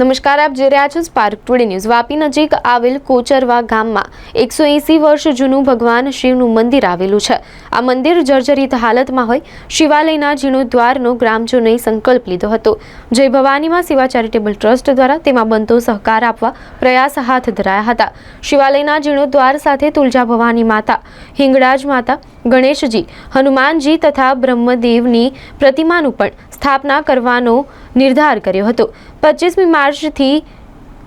નમસ્કાર, આપ જોઈ રહ્યા છો સ્પાર્ક ટુડે ન્યૂઝ વાપી નજીક આવેલ કોચરવા ગામમાં એકસો એંસી વર્ષ જૂનું ભગવાન શિવનું મંદિર આવેલું છે. આ મંદિર જર્જરિત હાલતમાં હોય. શિવાલયના જીર્ણોદ્વારનો ગ્રામજનોએ સંકલ્પ લીધો હતો. જય ભવાનીમાં સેવા ચેરિટેબલ ટ્રસ્ટ દ્વારા તેમાં બનતો સહકાર આપવા પ્રયાસ હાથ ધરાયા હતા. શિવાલયના જીર્ણોદ્વાર સાથે તુલજા ભવાની માતા, હિંગળાજ માતા ગણેશજી હનુમાનજી તથા બ્રહ્મદેવની પ્રતિમાનું પણ સ્થાપના કરવાનો નિર્ધાર કર્યો હતો. પચીસમી માર્ચથી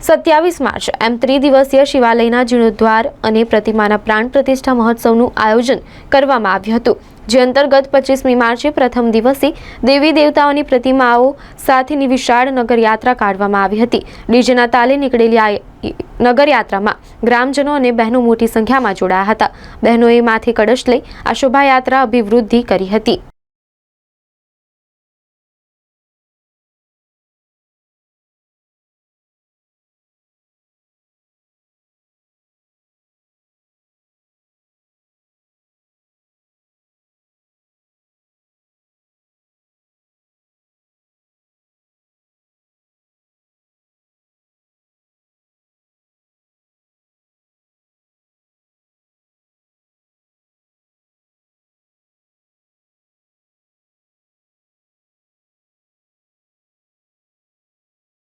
સત્યાવીસ માર્ચ, એમ ત્રિદિવસીય શિવાલયના જીર્ણોદ્વાર અને પ્રતિમાના પ્રાણ પ્રતિષ્ઠા મહોત્સવનું આયોજન કરવામાં આવ્યું હતું. જે અંતર્ગત પચીસમી માર્ચે પ્રથમ દિવસે દેવી દેવતાઓની પ્રતિમાઓ સાથેની વિશાળ નગરયાત્રા કાઢવામાં આવી હતી. ડીજેના તાલે નીકળેલી આ નગરયાત્રામાં ગ્રામજનો અને બહેનો મોટી સંખ્યામાં જોડાયા હતા. બહેનોએ માથે કળશ લઈ આ શોભાયાત્રા અભિવૃદ્ધિ કરી હતી.